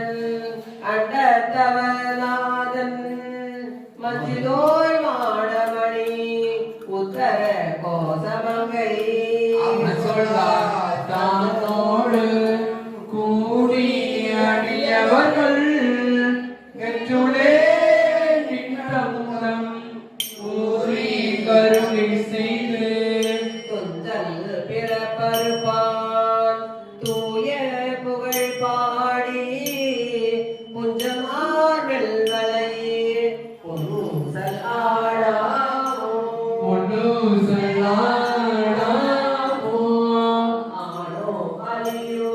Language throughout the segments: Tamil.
மன்னன் அண்டத்தவநாதன் மச்சிதோய் குஞ்சமார் வெல்வலை பொன்னூசல் ஆடாமோ? ஒன்று சொல்லாடாமோ ஆடோ அலியோ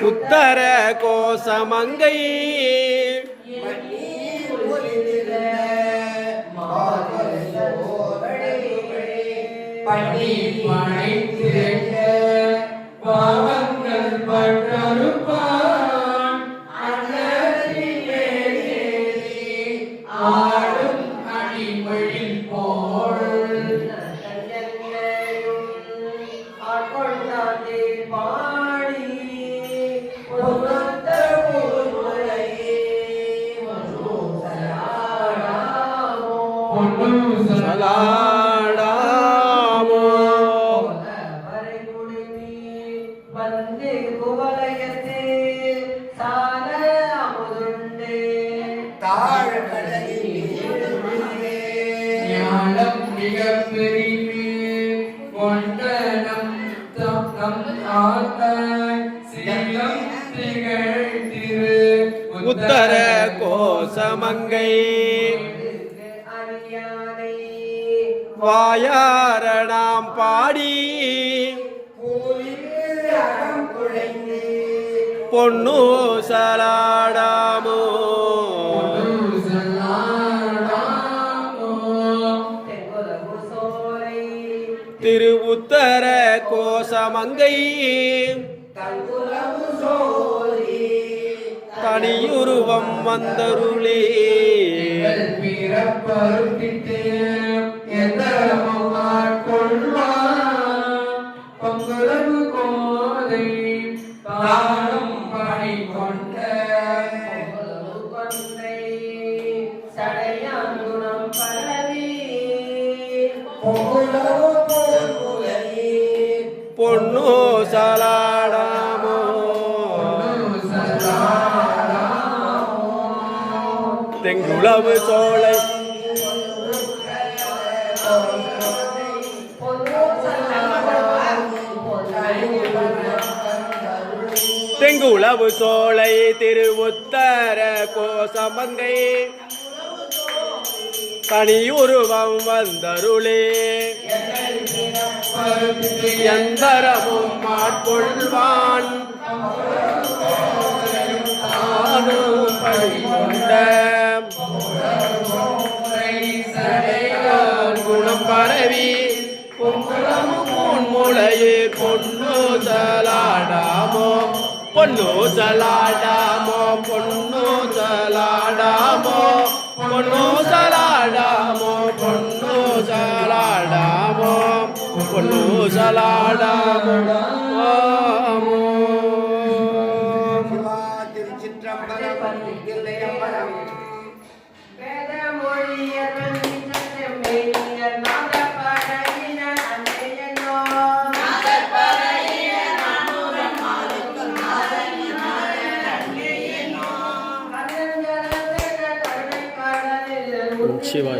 உத்தர கோசமங்கை. பள்ளி படைத்திருக்க சலாடாமோ வந்து குவலயத்தே சால அமுதுண்டே ஞானம் மிக பெரிமே கொண்டனம் தம் நம் ஆத்தாய் சீலம் திகழ் உத்தர கோசமங்கை வாயார நாம் பாடி. பொண்ணு சலாடாமோ. திருவுத்தர கோசமங்கை. தனியுருவம் வந்தருளே. எங்கள் பிறப்பருத்திட்டு எந்தரமும் ஆட்கொள்வான் பங்குரவு கோதை தானும் பணி கொண்ட பொங்குலகு கொன்றை சடையான் குணம் பரவி பொன்னு சலாடாமோ தெங்குளவு சோலை தெங்குளவு சோலை திருவுத்தர கோசமங்கை. தனியுருவம் வந்தருளே. எந்தரமும் மாட்கொள்வான் ஆணும் குணம் பரவி. பொங்குளமும் முளையே பொன்னு தலாடாமோ. பொண்ணு சலாடாமோ பொண்ணு சலாடாமோ பொண்ணு சலாடாமோ பொண்ணு சலாடாமோ பொண்ணு சலாடாமோ திருச்சிற்றம்பலம் 七万